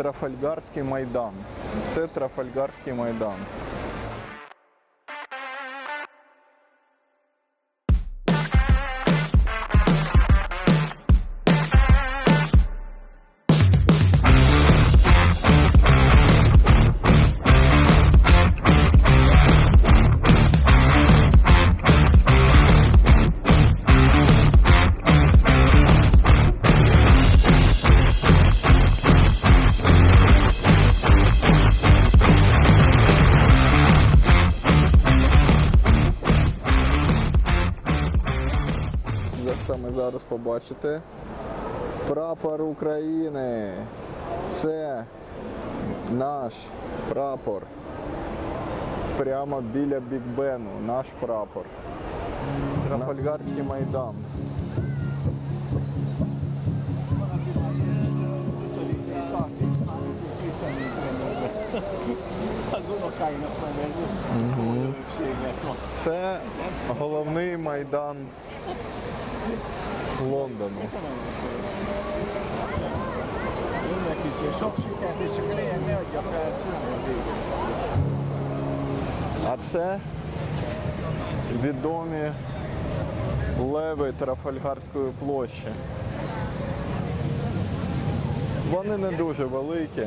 Трафальгарський майдан. Це Трафальгарський майдан. Побачите. Прапор України. Це наш прапор. Прямо біля Біг Бену. Наш прапор. Трафальгарський майдан. Це головний майдан Лондону. А це відомі леви Трафальгарської площі. Вони не дуже великі,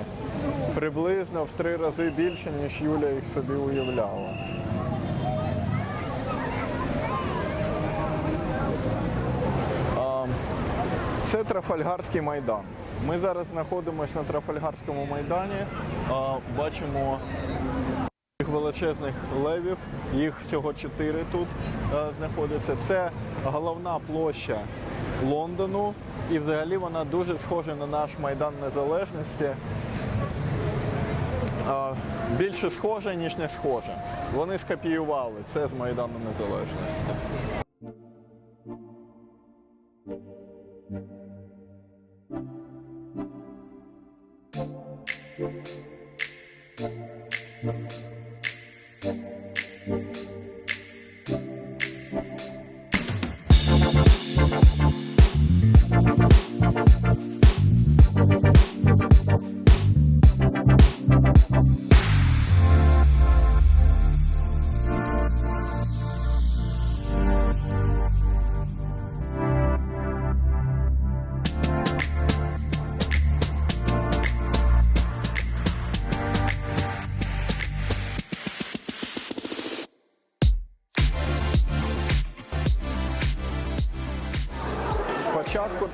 приблизно в три рази більше, ніж Юля їх собі уявляла. Це Трафальгарський майдан. Ми зараз знаходимося на Трафальгарському майдані. Бачимо Цих величезних левів, їх всього чотири тут е, знаходиться. Це головна площа Лондону, і взагалі вона дуже схожа на наш майдан незалежності. Більше схожа, ніж не схожа. Вони скопіювали це з Майдану Незалежності.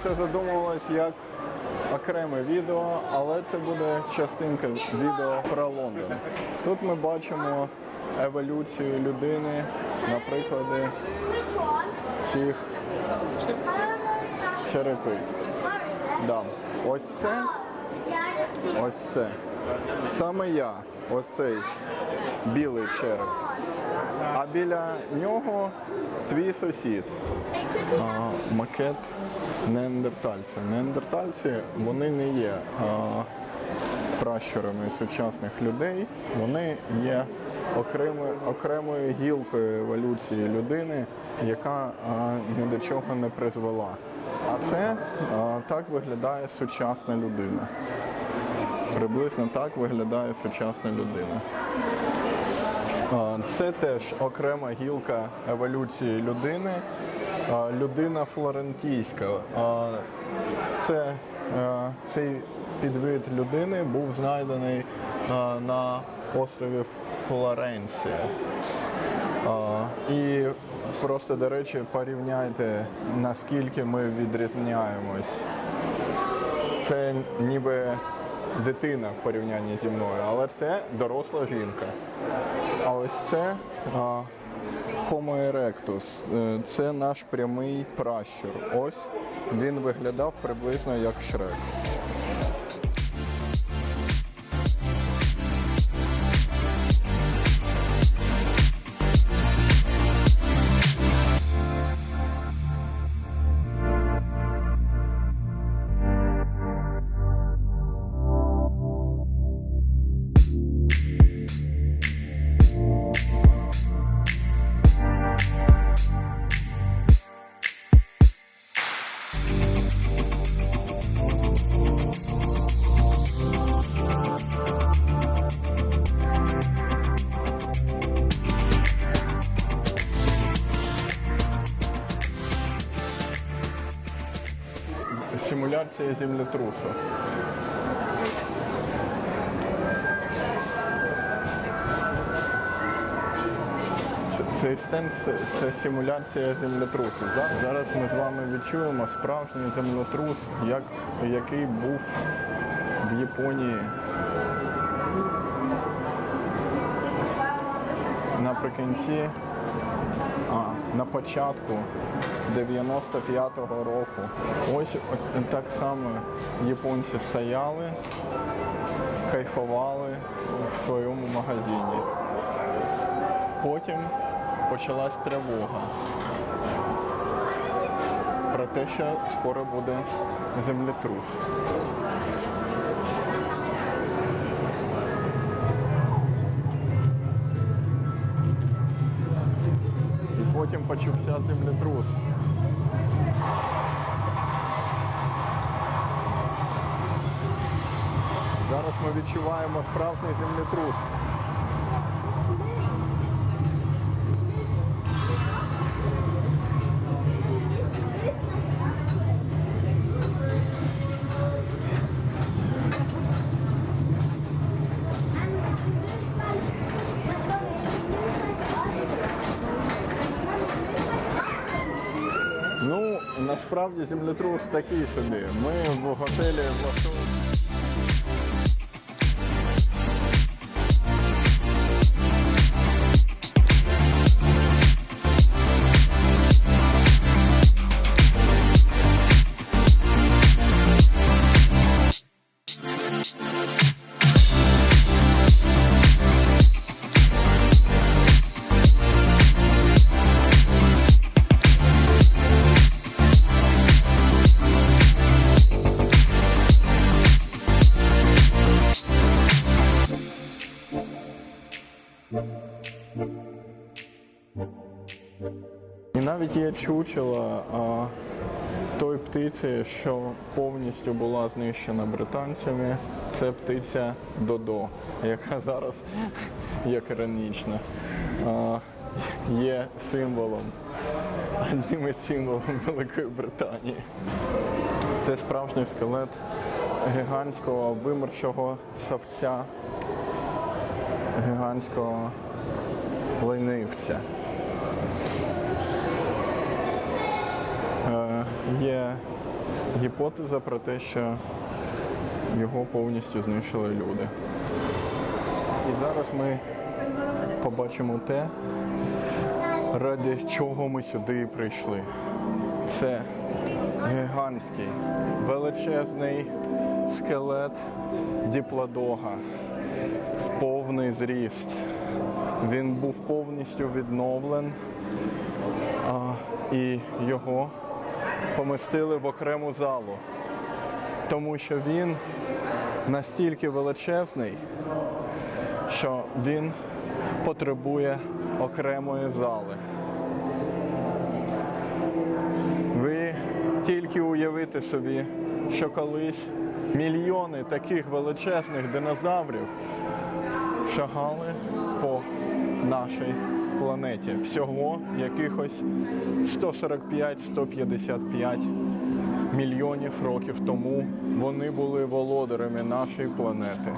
Це задумувалось як окреме відео, але це буде частинка відео про Лондон. Тут ми бачимо еволюцію людини на прикладі цих черепів. Да. Ось це, ось це. Саме я, ось цей білий череп. А біля нього твій сусід. А, макет неандертальця. Неандертальці вони не є а, пращурами сучасних людей, вони є окремою, окремою гілкою еволюції людини, яка а, ні до чого не призвела. А це а, так виглядає сучасна людина. Приблизно так виглядає сучасна людина. Це теж окрема гілка еволюції людини. Людина флорентійська. Це, е, цей підвид людини був знайдений е, на острові Флоренція. І просто, до речі, порівняйте, наскільки ми відрізняємось. Це ніби дитина в порівнянні зі мною, але це доросла жінка. А ось це а, Homo erectus. Е, Це наш прямий пращур. Ось він виглядав приблизно як шрек. Цей стенд це, симуляція землетрусу. Зараз ми з вами відчуємо справжній землетрус, як, який був в Японії наприкінці, а, на початку 95-го року. Ось так само японці стояли, кайфували в своєму магазині. Потім почалась тривога про те, що скоро буде землетрус. І потім почався землетрус. Зараз ми відчуваємо справжній землетрус. Насправді землетрус такий собі. Ми в готелі влаштовуємо. Навіть є чучело а, той птиці, що повністю була знищена британцями. Це птиця Додо, яка зараз є керамічна. Є символом, одним із символів Великої Британії. Це справжній скелет гігантського вимершого савця, гігантського ленивця. Е, Є гіпотеза про те, що його повністю знищили люди. І зараз ми побачимо те, ради чого ми сюди прийшли. Це гігантський, величезний скелет діплодога в повний зріст. Він був повністю відновлений а, і його помістили в окрему залу, тому що він настільки величезний, що він потребує окремої зали. Ви тільки уявите собі, що колись мільйони таких величезних динозаврів шагали по нашій планеті. Всього якихось 145-155 мільйонів років тому вони були володарями нашої планети.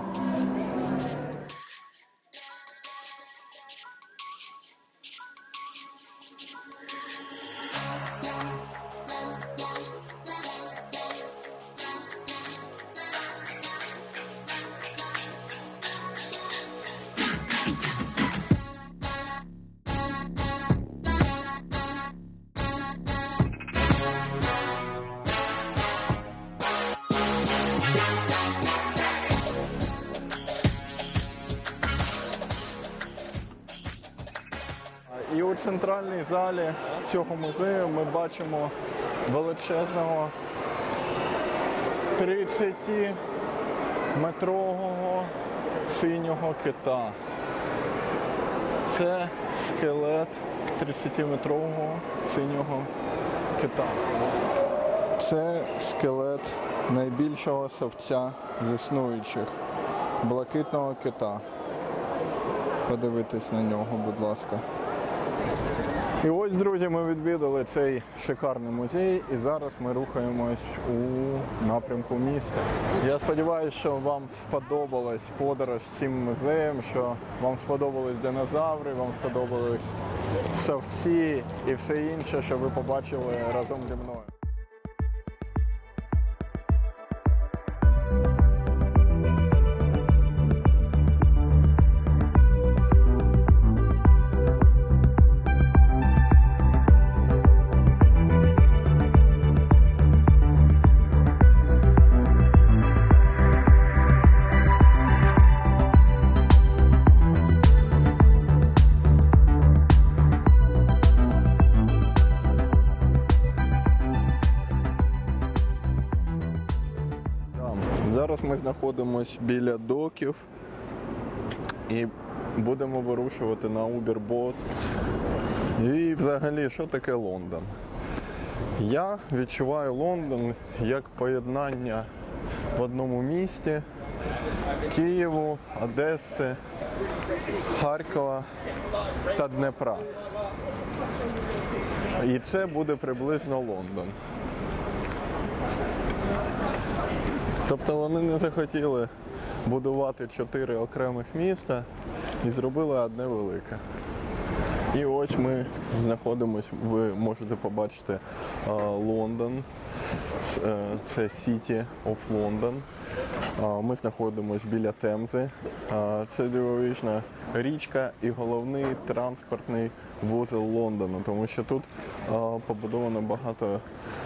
Цього музею ми бачимо величезного 30-метрового синього кита. Це скелет 30-метрового синього кита. Це скелет найбільшого савця з існуючих блакитного кита. Подивитись на нього, будь ласка. І ось, друзі, ми відвідали цей шикарний музей, і зараз ми рухаємось у напрямку міста. Я сподіваюся, що вам сподобалась подорож цим музеєм, що вам сподобались динозаври, вам сподобались совці і все інше, що ви побачили разом зі мною. Знаходимося біля доків і будемо вирушувати на Uber-бот. І взагалі, що таке Лондон? Я відчуваю Лондон як поєднання в одному місті Києву, Одеси, Харкова та Днепра. І це буде приблизно Лондон. Тобто вони не захотіли будувати чотири окремих міста і зробили одне велике. І ось ми знаходимось, ви можете побачити Лондон. Е, Це City of London. Ми знаходимось біля Темзи. Це дивовижна річка і головний транспортний вузол Лондону, тому що тут побудовано багато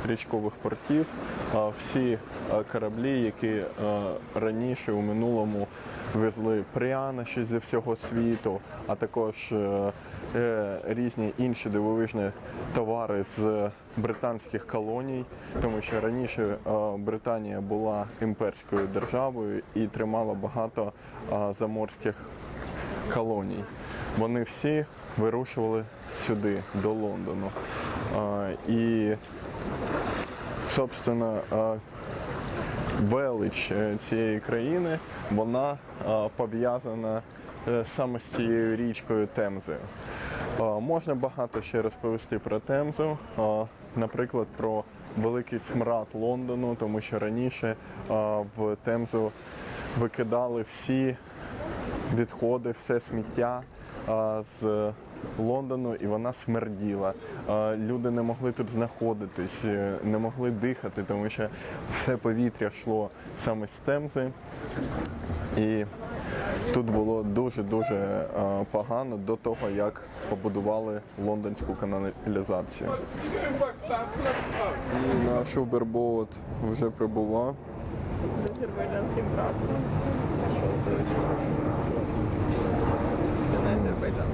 річкових портів. Всі кораблі, які раніше у минулому везли прянощі зі всього світу, а також е, е, різні інші дивовижні товари з британських колоній, тому що раніше Британія була імперською державою і тримала багато заморських колоній. Вони всі вирушували сюди, до Лондону. І, собственно, велич е, цієї країни вона пов'язана е, саме з цією річкою Темзою. Можна багато ще розповісти про Темзу, наприклад, про великий смрад Лондону, тому що раніше в Темзу викидали всі відходи, все сміття з Лондону, і вона смерділа. Люди не могли тут знаходитись, е, не могли дихати, тому що все повітря йшло саме з Темзи. І тут було дуже-дуже погано до того, як побудували лондонську каналізацію. І наш Uberboat вже прибував. з азербайджанським прапором.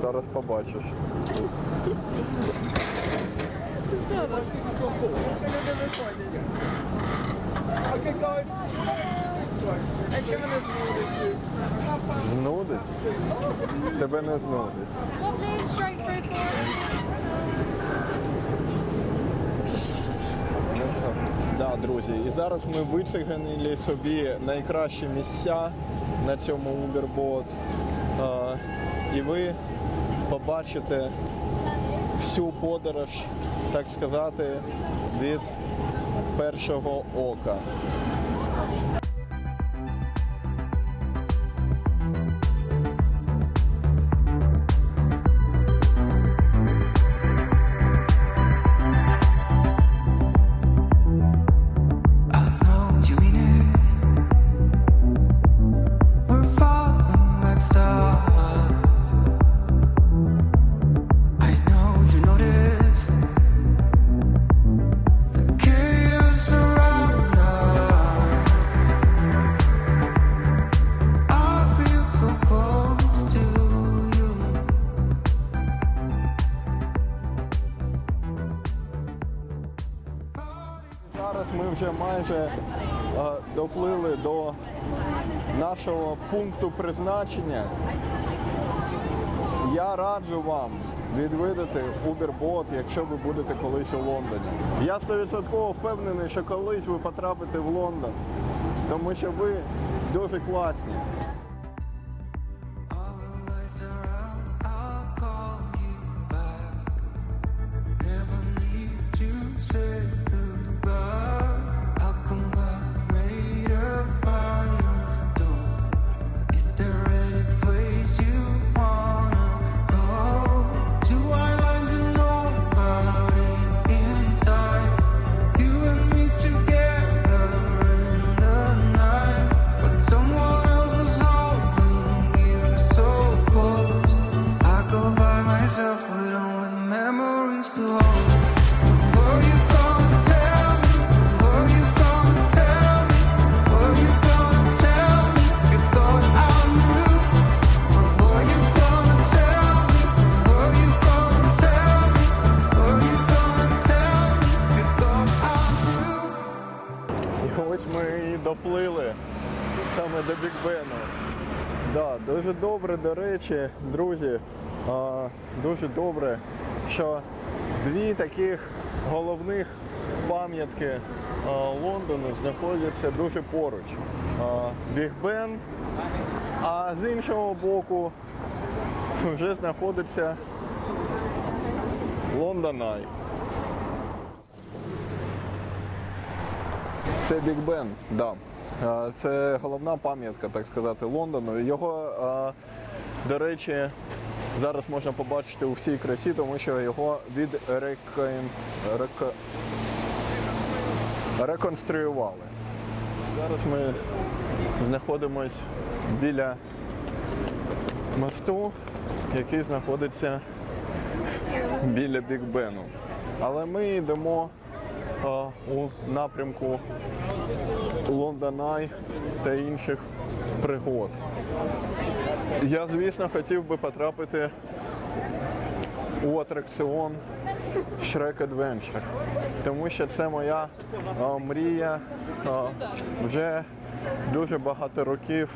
зараз побачиш. Люди виходять. А що мене зводить? Знудить? Тебе не знудить. Да, друзі, і зараз ми вициганили собі найкращі місця на цьому Uberboat. А, І ви побачите всю подорож, так сказати, від першого ока. Вже е, доплили до нашого пункту призначення. Я раджу вам відвідати Uberbot, якщо ви будете колись у Лондоні. Я 100% впевнений, що колись ви потрапите в Лондон, тому що ви дуже класні. До друзі. дуже добре, що дві таких головних пам'ятки Лондону знаходяться дуже поруч. Біг Бен, а з іншого боку вже знаходиться Лондон Ай. Це Біг Бен, да. Це головна пам'ятка, так сказати, Лондону. Його, до речі, зараз можна побачити у всій красі, тому що його відреконструювали. Реконструювали. Зараз ми знаходимось біля мосту, який знаходиться біля Біг Бену. Але ми йдемо а, у напрямку Лондон Ай та інших пригод. Я, звісно, хотів би потрапити у атракціон Shrek Adventure, тому що це моя а, мрія а, вже дуже багато років.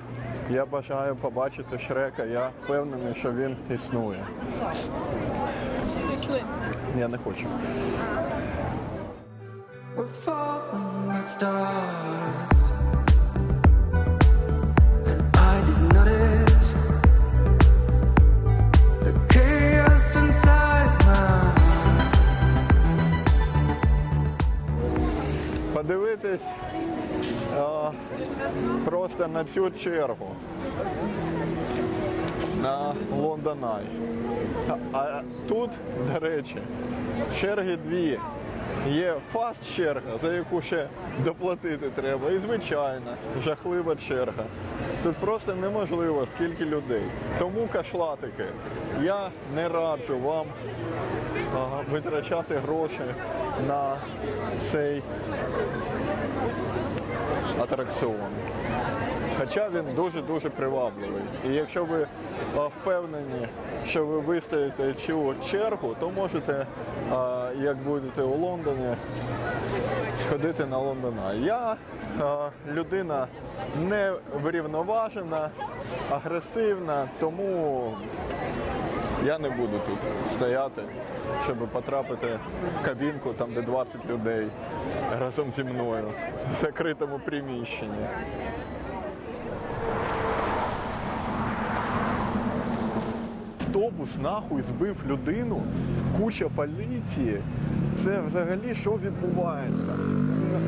Я бажаю побачити Шрека. Я впевнений, що він існує. Я не хочу. We're falling like stars. Подивитись а, просто на цю чергу на Лондон Ай. А, а тут, до речі, черги дві. Є фаст черга, за яку ще доплатити треба, і звичайна жахлива черга. Тут просто неможливо скільки людей. Тому кашлатики. Я не раджу вам ага, витрачати гроші на цей атракціон. Хоча він дуже-дуже привабливий. І якщо ви впевнені, що ви вистоїте цю чергу, то можете, як будете у Лондоні, сходити на Лондона. Я людина не врівноважена, агресивна, тому я не буду тут стояти, щоб потрапити в кабінку, там де 20 людей разом зі мною в закритому приміщенні. Автобус нахуй збив людину, куча поліції. Це взагалі що відбувається?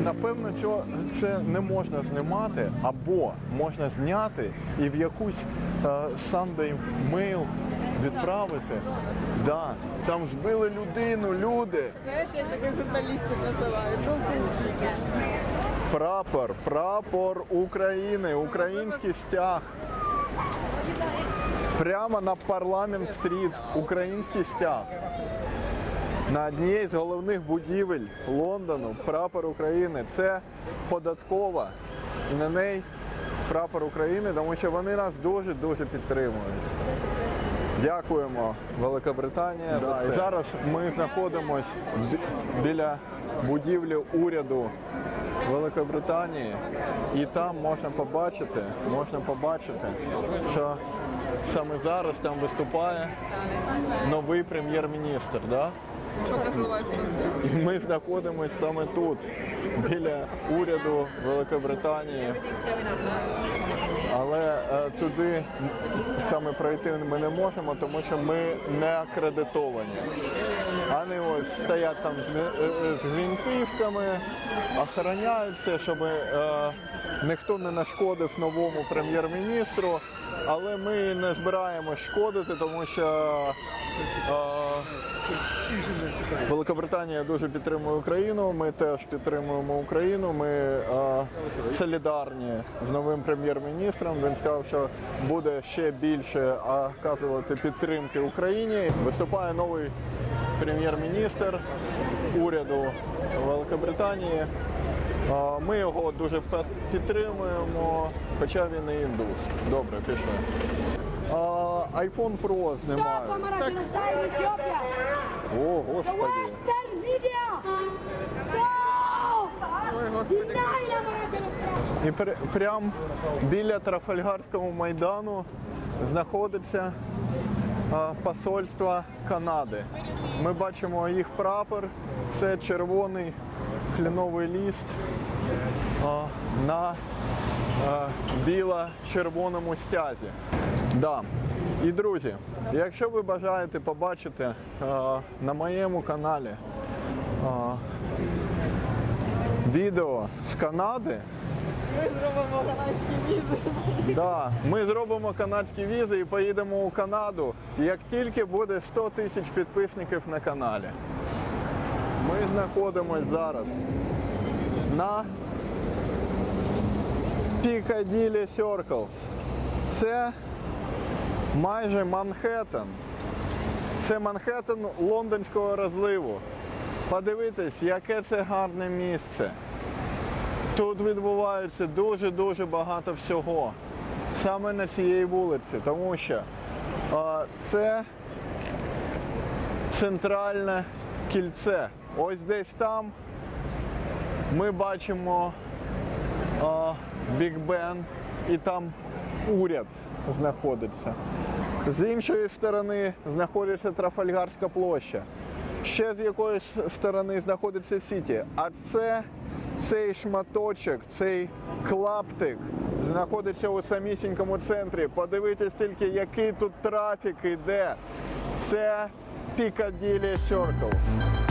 Напевно, цього це не можна знімати, або можна зняти і в якусь е, Sunday Mail відправити. Да, там збили людину, люди. Знаєш, як таких журналістів називають? Жовтушники. Прапор, прапор України, український стяг. Прямо на парламент стріт, український стяг. На одній з головних будівель Лондону прапор України. Це податкова. І на неї прапор України, тому що вони нас дуже-дуже підтримують. Дякуємо, Великобританія. Да, і зараз ми знаходимося біля будівлі уряду Великобританії, і там можна побачити, можна побачити, що саме зараз там виступає новий прем'єр-міністр. Да? І ми знаходимося саме тут, біля уряду Великобританії. Але е, туди саме пройти ми не можемо, тому що ми не акредитовані. А не ось стоять там з, е, е, гвинтівками, охороняються, щоб ніхто не нашкодив новому прем'єр-міністру. Але ми не збираємось шкодити, тому що Великобританія дуже підтримує Україну. Ми теж підтримуємо Україну. Ми е, солідарні з новим прем'єр-міністром. Він сказав, що буде ще більше оказувати підтримки Україні. Виступає новий прем'єр-міністр уряду Великобританії. Е, Ми його дуже підтримуємо, хоча він і індус. Добре, пішли. Е, iPhone Pro знімаю. Kamera genocide in Ethiopia! О, господи. Western media! Stop! Ой, господи. Amara genocide! І пр- прям біля Трафальгарського майдану знаходиться а, посольство Канади. Ми бачимо їх прапор. Це червоний кленовий ліст а, на а, біло-червоному стязі. Да. І друзі, якщо ви бажаєте побачити а, на моєму каналі а, відео з Канади, Ми зробимо канадські візи. Да, ми зробимо канадські візи і поїдемо у Канаду, як тільки буде 100 тисяч підписників на каналі. Ми знаходимося зараз на Piccadilly Circles. Це майже Манхеттен. Це Манхеттен лондонського розливу. Подивитись, яке це гарне місце. Тут відбувається дуже-дуже багато всього. Саме на цій вулиці, тому що а, це центральне кільце. Ось десь там ми бачимо а, Біг Бен і там уряд знаходиться. З іншої сторони знаходиться Трафальгарська площа. Ще з якоїсь сторони знаходиться Сіті. А це цей шматочок, цей клаптик знаходиться у самісінькому центрі. Подивитись тільки, який тут трафік іде. Це Piccadilly Circles.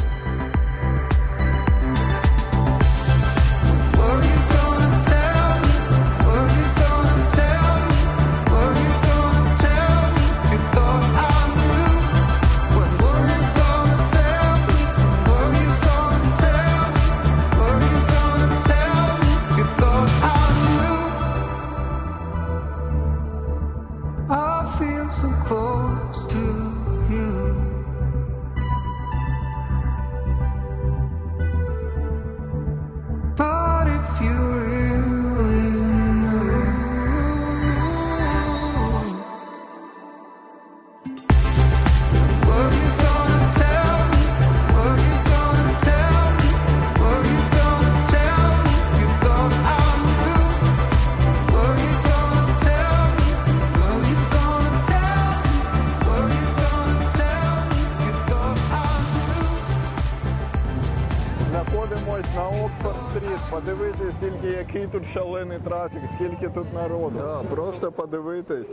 Шалений трафік, скільки тут народу. Да, просто подивитись,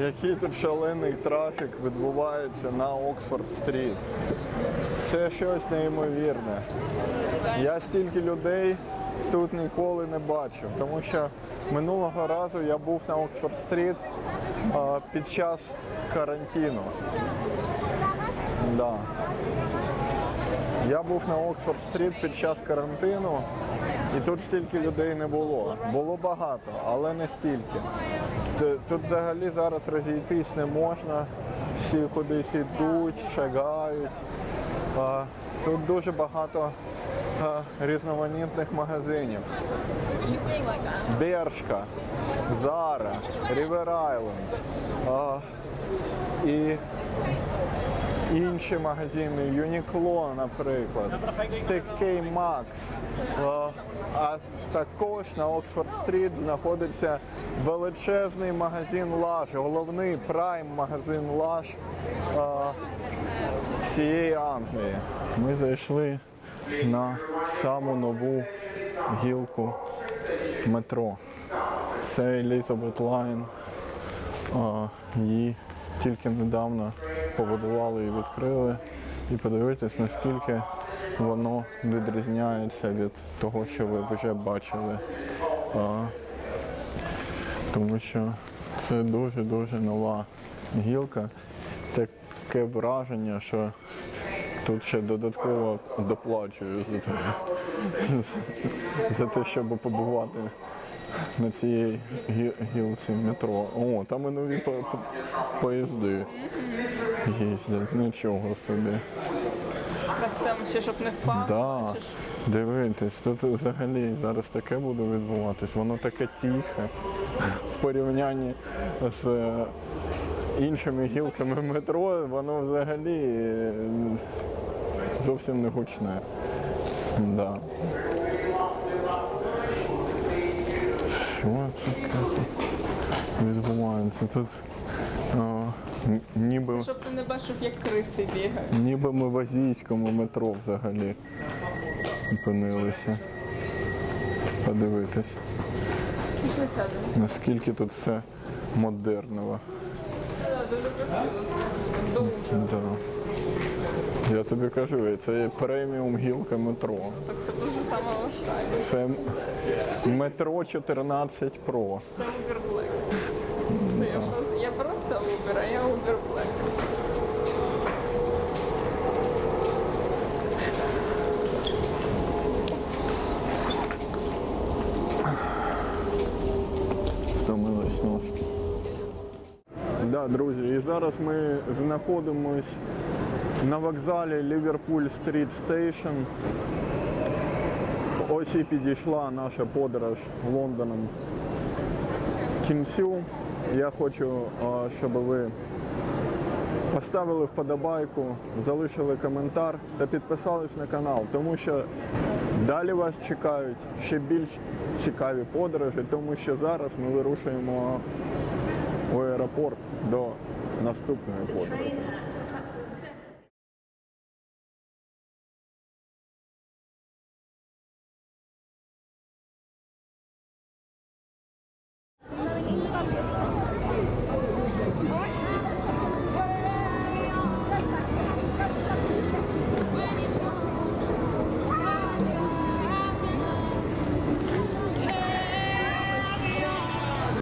який тут шалений трафік відбувається на Оксфорд Стріт. Це щось неймовірне. Я стільки людей тут ніколи не бачив, тому що минулого разу я був на Оксфорд Стріт а, під час карантину. Да. Я був на Оксфорд Стріт під час карантину, і тут стільки людей не було. Було багато, але не стільки. Тут взагалі зараз розійтись не можна. Всі кудись йдуть, шагають. Тут дуже багато різноманітних магазинів. Бершка, Зара, Рівер Айленд. І інші магазини, Uniqlo, наприклад, TK е, а також на Оксфорд-стріт знаходиться величезний магазин Лаш, головний прайм-магазин Лаш а, цієї Англії. Ми зайшли на саму нову гілку метро. Це Лайн. А, Її тільки недавно побудували і відкрили. І подивитись, наскільки воно відрізняється від того, що ви вже бачили. А, тому що це дуже-дуже нова гілка. Таке враження, що тут ще додатково доплачую за те, за те, щоб побувати на цій гі- гілці метро. О, там і нові по- по- поїзди їздять. Нічого собі. Так там ще щоб не впав. Да. Дивитись, тут взагалі зараз таке буде відбуватись. Воно таке тихе в порівнянні з іншими гілками метро, воно взагалі зовсім не гучне. Да. Що це таке відбувається? Тут ніби. Щоб ти не бачив, як криси бігають. Ніби ми в азійському метро взагалі опинилися. Подивитись, Пішли сядемо. наскільки тут все модерново. Да, Дуже красиво. Дуже. Да. Я тобі кажу, це є преміум гілка метро. Так це дуже саме останнє. Це метро 14 Pro. Це Uber Black. Це я, просто- я просто Uber, а я Uber Black. Втомились нож. Друзі, і зараз ми знаходимось на вокзалі Ліверпуль Стріт Стейшн. Ось і підійшла наша подорож Лондоном кінцю. Я хочу, щоб ви поставили вподобайку, залишили коментар та підписались на канал, тому що далі вас чекають ще більш цікаві подорожі, тому що зараз ми вирушуємо у аеропорт до наступної подорожі.